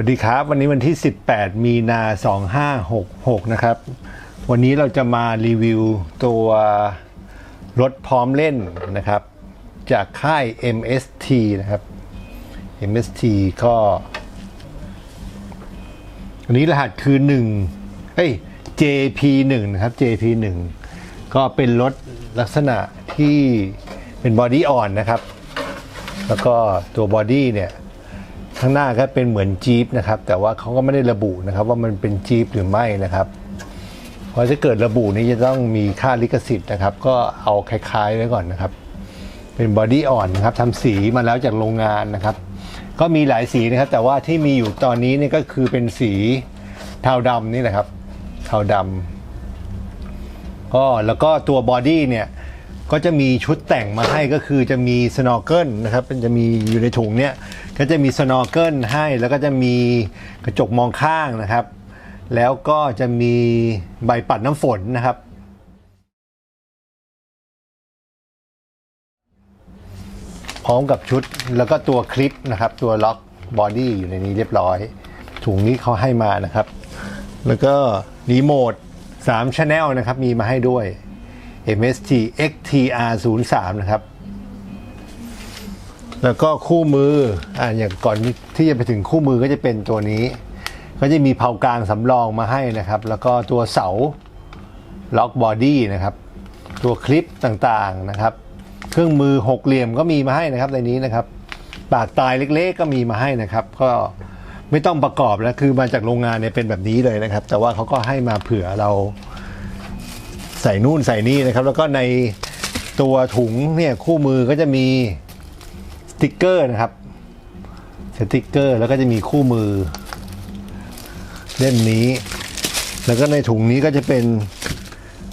วัสดีครับ วันนี้วันที่ 18 มีนา 2566 นะครับ วันนี้เราจะมารีวิวตัวรถพร้อมเล่นนะครับ จากค่าย MST นะครับ MST ก็อันนี้รหัสคือ1เอ้ย JP1 นะครับ JP1 ก็เป็นรถลักษณะที่เป็นบอดี้อ่อนนะครับ แล้วก็ตัวบอดี้เนี่ย ข้างหน้าก็เป็นเหมือนจี๊ปนะครับ แต่ว่าเขาก็ไม่ได้ระบุนะครับ ว่ามันเป็นจี๊ปหรือไม่นะครับเพราะถ้าเกิดระบุนี้จะต้องมีค่าลิขสิทธิ์นะครับ ก็เอาคล้ายๆไว้ก่อนนะครับ เป็นบอดี้อ่อนนะครับทำสีมาแล้วจากโรงงานนะครับ ก็มีหลายสีนะครับ แต่ว่าที่มีอยู่ตอนนี้นี่ก็คือเป็นสีเทาดำนี่แหละครับ เทาดำก็แล้วก็ตัวบอดี้เนี่ย ก็จะมีชุดแต่งมาให้ก็คือจะมีสโนว์เกิลนะครับมันจะมีอยู่ในถุงเนี่ยก็จะมีสโนว์เกิลให้แล้วก็จะมีกระจกมองข้างนะครับ แล้วก็จะมีใบปัดน้ำฝนนะครับ พร้อมกับชุดแล้วก็ตัวคลิปนะครับ ตัวล็อกบอดี้อยู่ในนี้เรียบร้อย ถุงนี้เขาให้มานะครับ แล้วก็รีโมท3 Channel นะครับ มีมาให้ด้วย MST XTR 0 3นะครับ แล้วก็คู่มืออ่าอย่างก่อนที่จะไปถึงคู่มือก็จะเป็นตัวนี้ ก็จะมีเผากลางสำรองมาให้นะครับ แล้วก็ตัวเสาล็อกบอดี้นะครับ ตัวคลิปต่างๆนะครับ เครื่องมือหกเหลี่ยมก็มีมาให้นะครับในนี้นะครับปากตายเล็กๆก็มีมาให้นะครับ ก็ไม่ต้องประกอบแล้วคือมาจากโรงงานเนี่ยเป็นแบบนี้เลยนะครับ แต่ว่าเขาก็ให้มาเผื่อเรา ใส่นู่นใส่นี่นะครับ แล้วก็ในตัวถุงเนี่ยคู่มือก็จะมีสติกเกอร์นะครับสติกเกอร์แล้วก็จะมีคู่มือเล่มนี้ แล้วก็ในถุงนี้ก็จะเป็น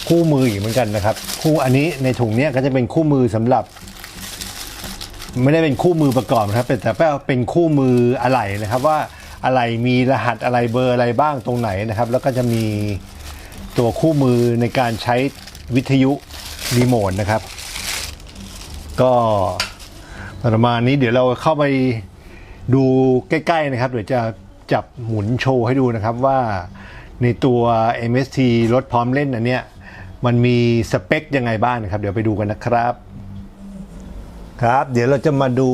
คู่มืออีกเหมือนกันนะครับ คู่อันนี้ในถุงเนี้ยก็จะเป็นคู่มือสำหรับ ไม่ได้เป็นคู่มือประกอบนะครับเป็นแต่เป็นคู่มืออะไหล่นะครับว่าอะไรมีรหัสอะไรเบอร์อะไรบ้างตรงไหนนะครับ แล้วก็จะมี ตัวคู่มือในการใช้วิทยุรีโมทนะครับ ก็ประมาณนี้เดี๋ยวเราเข้าไปดูใกล้ ๆ นะครับ เดี๋ยวจะจับหมุนโชว์ให้ดูนะครับว่าในตัว MST รถพร้อมเล่นอันเนี้ยมันมีสเปคยังไงบ้างนะครับ เดี๋ยวไปดูกันนะครับ ครับ เดี๋ยวเราจะมาดู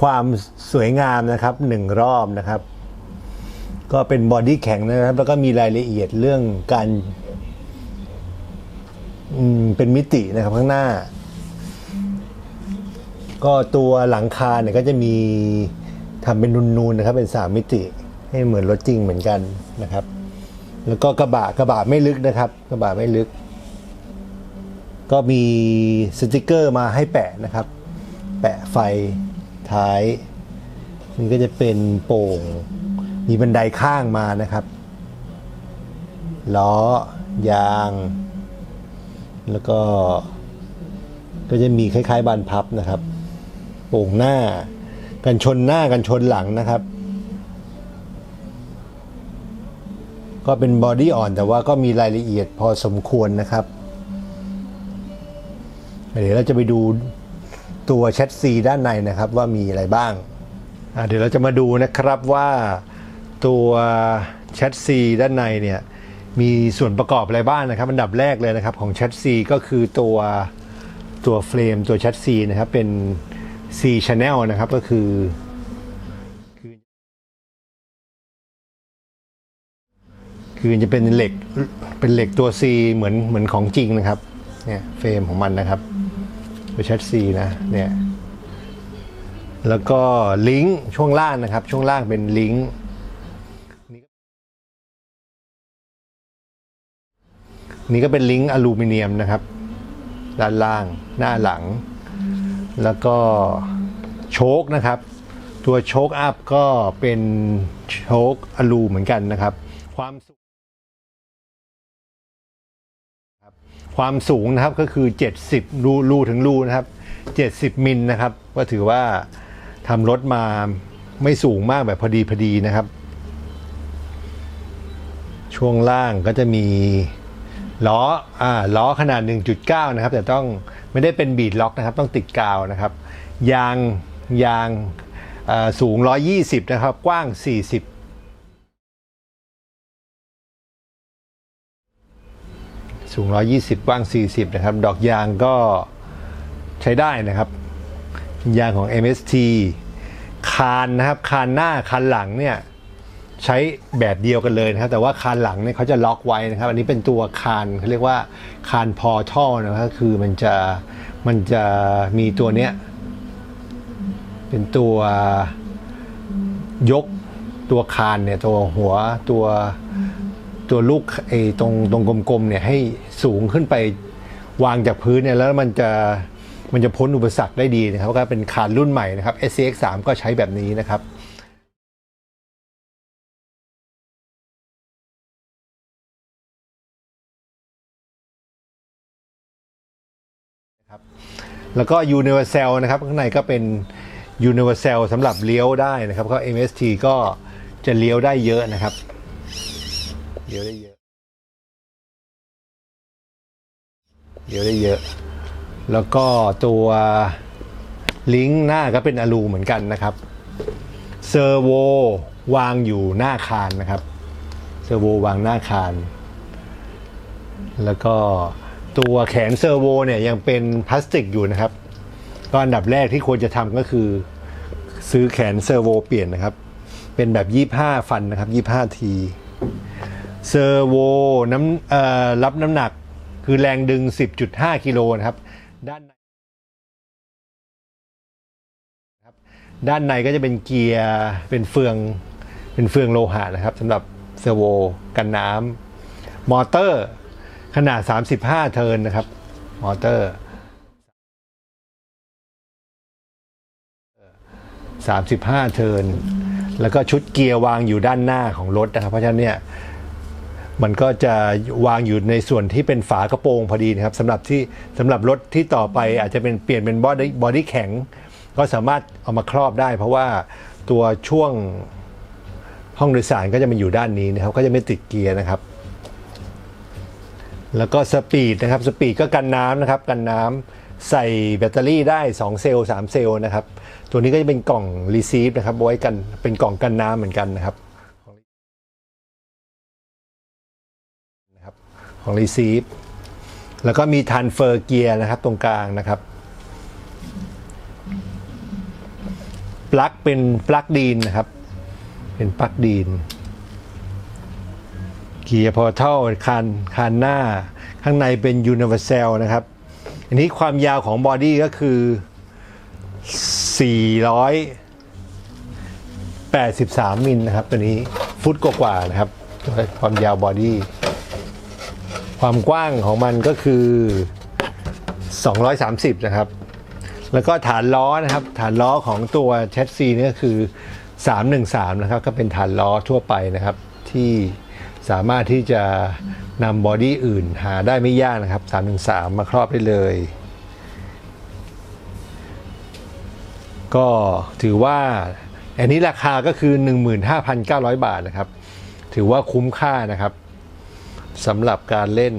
ความสวยงามนะครับหนึ่งรอบนะครับ ก็เป็นบอดี้แข็งนะครับ แล้วก็มีรายละเอียดเรื่องการเป็นมิตินะครับข้างหน้า ก็ตัวหลังคาเนี่ยก็จะมีทำเป็นนูนๆนะครับ เป็นสามมิติ ให้เหมือนรถจริงเหมือนกันนะครับ แล้วก็กระบะกระบะไม่ลึกนะครับ กระบะไม่ลึก ก็มีสติกเกอร์มาให้แปะนะครับ แปะไฟท้ายนี่ก็จะเป็นโป่ง มีบันไดข้างมานะครับ ล้อ ยาง แล้วก็ ก็จะมีคล้ายๆบานพับนะครับ โป่งหน้า กันชนหน้ากันชนหลังนะครับ ก็เป็นบอดี้อ่อนแต่ว่าก็มีรายละเอียดพอสมควรนะครับ เดี๋ยวเราจะไปดูตัวแชทซีด้านในนะครับว่ามีอะไรบ้าง เดี๋ยวเราจะมาดูนะครับว่า ตัวแชทซีด้านในเนี่ยมีส่วนประกอบอะไรบ้างนะครับ อันดับแรกเลยนะครับของแชทซีก็คือตัวตัวเฟรมตัวแชทซีนะครับเป็น C channel นะครับก็คือคือจะเป็นเหล็กเป็นเหล็กตัว C เหมือนเหมือนของจริงนะครับเนี่ยเฟรมของมันนะครับตัวแชทซีนะเนี่ยแล้วก็ลิงก์ช่วงล่างนะครับ ช่วงล่างเป็นลิงก์ นี่ก็เป็นลิงก์อลูมิเนียมนะครับ ด้านล่างหน้าหลัง แล้วก็โชคนะครับ ตัวโชคอัพก็เป็นโชคอลูเหมือนกันนะครับ ความสูงความสูงนะครับก็คือ 70 รูรูถึงรูนะครับ 70 มิลนะครับ ก็ถือว่าทำรถมาไม่สูงมากแบบพอดีพอดีนะครับ ช่วงล่างก็จะมี ล้ออ่าล้อขนาด 1.9 นะครับ แต่ต้องไม่ได้เป็นบีดล็อกนะครับ ต้องติดกาวนะครับ ยางยางอ่าสูง 120 นะครับ กว้าง 40สูง 120 กว้าง 40 นะครับ ดอกยางก็ใช้ได้นะครับ ยางของ MST คานนะครับ คานหน้า คานหลังเนี่ย ใช้แบบเดียวกันเลยนะครับแต่ว่าคานหลังเนี่ยเขาจะล็อกไว้นะครับ อันนี้เป็นตัวคานเขาเรียกว่าคานพอท่อนะครับคือมันจะมันจะมีตัวเนี้ยเป็นตัวยกตัวคานเนี่ยตัวหัวตัวตัวลูกไอ้ตรงตรงกลมๆเนี่ยให้สูงขึ้นไปวางจากพื้นเนี่ยแล้วมันจะมันจะพ้นอุปสรรคได้ดีนะครับก็เป็นคานรุ่นใหม่นะครับ SCX 3 ก็ใช้แบบนี้นะครับ แล้วก็ Universal นะครับข้างในก็เป็น Universal สำหรับเลี้ยวได้นะครับ ก็ MST ก็จะเลี้ยวได้เยอะนะครับ เลี้ยวได้เยอะ เลี้ยวได้เยอะ แล้วก็ตัวลิงก์หน้าก็เป็นอลูเหมือนกันนะครับ เซอร์โววางอยู่หน้าคานนะครับ เซอร์โววางหน้าคาน แล้วก็ ตัวแขนเซอร์โวเนี่ยยังเป็นพลาสติกอยู่นะครับ ก็อันดับแรกที่ควรจะทำก็คือ ซื้อแขนเซอร์โวเปลี่ยนนะครับ เป็นแบบ 25 ฟันนะครับ 25 ทีเซอร์โวน้ำรับน้ำหนักคือแรงดึง 10.5 กิโลนะครับ ด้านในครับด้านในก็จะเป็นเกียร์เป็นเฟืองเป็นเฟืองโลหะนะครับสำหรับเซอร์โวกันน้ำมอเตอร์ ขนาด 35 เทิร์นนะครับ มอเตอร์ 35 เทิร์นแล้วก็ชุดเกียร์วางอยู่ด้านหน้าของรถนะครับ เพราะฉะนั้นเนี่ยมันก็จะวางอยู่ในส่วนที่เป็นฝากระโปรงพอดีนะครับสำหรับที่สำหรับรถที่ต่อไปอาจจะเป็นเปลี่ยนเป็นบอดี้บอดี้แข็ง ก็สามารถเอามาครอบได้ เพราะว่าตัวช่วงห้องโดยสารก็จะมาอยู่ด้านนี้นะครับ ก็จะไม่ติดเกียร์นะครับ แล้วก็สปีดนะครับสปีดก็กันน้ำนะครับกันน้ำใส่แบตเตอรี่ได้ 2 เซลล์3เซลล์นะครับ ตัวนี้ก็จะเป็นกล่องรีซีฟนะครับไว้กันเป็นกล่องกันน้ำเหมือนกันนะครับนะครับของรีซีฟแล้วก็มีทันเฟอร์เกียร์นะครับตรงกลางนะครับปลั๊กเป็นปลั๊กดีนนะครับ เป็นปลั๊กดีน เกียร์พอร์ทัลคานคานหน้า ข้างในเป็น Universal นะครับ อันนี้ความยาวของบอดี้ก็คือ 483 มิลนะครับ ตัวนี้ฟุตกว่าๆนะครับตัวความยาวบอดี้ความกว้างของมันก็คือ 230 นะครับ แล้วก็ฐานล้อนะครับ ฐานล้อของตัวแชสซีนี่ก็คือ 313 นะครับ ก็เป็นฐานล้อทั่วไปนะครับที่ สามารถที่จะนำบอดี้อื่นหาได้ไม่ยากนะครับ313มาครอบได้เลย ก็ถือว่าอันนี้ราคาก็คือ 15,900 บาทนะครับ ถือว่าคุ้มค่านะครับสำหรับการเล่น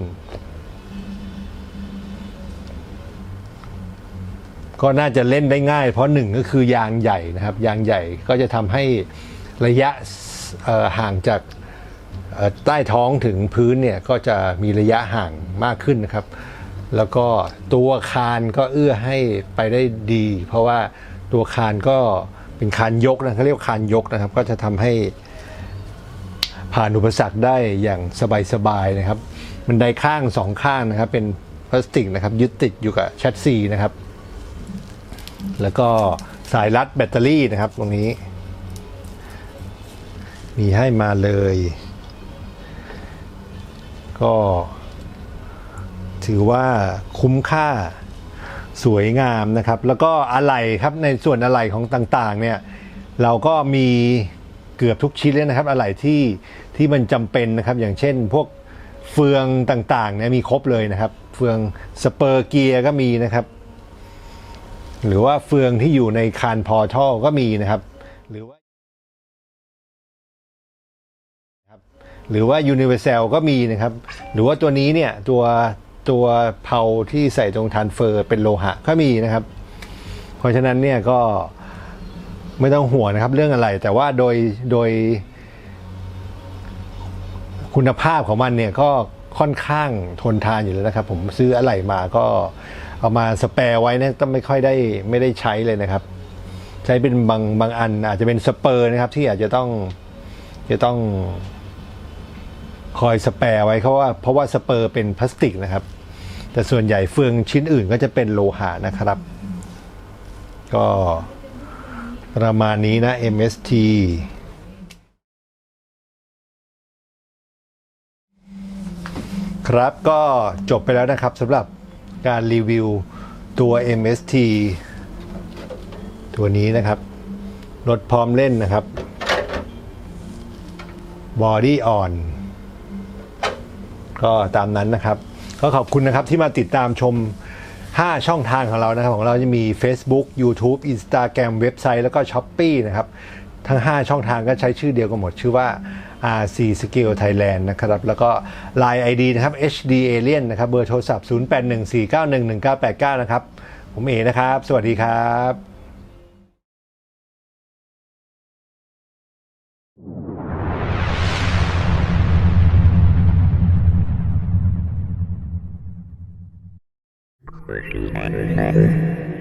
ก็น่าจะเล่นได้ง่าย เพราะหนึ่งก็คือยางใหญ่นะครับ ยางใหญ่ก็จะทำให้ระยะห่างจาก ใต้ท้องถึงพื้นเนี่ยก็จะมีระยะห่างมากขึ้นนะครับ แล้วก็ตัวคานก็เอื้อให้ไปได้ดี เพราะว่าตัวคานก็เป็นคานยกนะเขาเรียกคานยกนะครับ ก็จะทำให้ผ่านอุปสรรคได้อย่างสบายๆนะครับบันไดข้างสองข้างนะครับ เป็นพลาสติกนะครับ ยึดติดอยู่กับแชสซีนะครับ แล้วก็สายรัดแบตเตอรี่นะครับ ตรงนี้ มีให้มาเลย ก็ถือว่าคุ้มค่าสวยงามนะครับ แล้วก็อะไหล่ครับในส่วนอะไหล่ของต่างๆเนี่ยเราก็มีเกือบทุกชิ้นเลยนะครับอะไหล่ที่ที่มันจำเป็นนะครับ อย่างเช่นพวกเฟืองต่างๆเนี่ยมีครบเลยนะครับ เฟืองสเปอร์เกียร์ก็มีนะครับ หรือว่าเฟืองที่อยู่ในคานพอทัลก็มีนะครับ หรือว่า หรือว่า Universal ก็มีนะครับ หรือว่าตัวนี้เนี่ยตัวตัวเพาที่ใส่ตรงทานเฟอร์เป็นโลหะก็มีนะครับ เพราะฉะนั้นเนี่ยก็ไม่ต้องห่วงนะครับเรื่องอะไร แต่ว่าโดยโดย คุณภาพของมันเนี่ยก็ค่อนข้างทนทานอยู่แล้วนะครับ ผมซื้ออะไหล่มาก็เอามาสแปร์ไว้นี่ยต้องไม่ค่อยได้ไม่ได้ใช้เลยนะครับ ใช้เป็นบางบางอันอาจจะเป็นสเปอร์นะครับที่อาจจะต้องจะต้อง คอยสแปร์ไว้เพราะว่าเพราะว่าสเปอร์เป็นพลาสติกนะครับ แต่ส่วนใหญ่เฟืองชิ้นอื่นก็จะเป็นโลหะนะครับ ก็ประมาณนี้นะ MST ครับก็จบไปแล้วนะครับสำหรับการรีวิวตัว MST ตัวนี้นะครับ รถพร้อมเล่นนะครับ Body on ก็ตามนั้นนะครับ ก็ขอบคุณนะครับที่มาติดตามชม 5 ช่องทางของเรานะครับ ของเราจะมี Facebook YouTube Instagram เว็บไซต์แล้วก็ s h อ p e e นะครับ ทั้ง 5 ช่องทางก็ใช้ชื่อเดียวกันหมด ชื่อว่า RC Skill Thailand นะครับ แล้วก็ Line ID นะครับ HD Alien นะครับ เบอร์โทรศัพท์ 0814911989 นะครับ ผมเอนะครับ สวัสดีครับ Work is my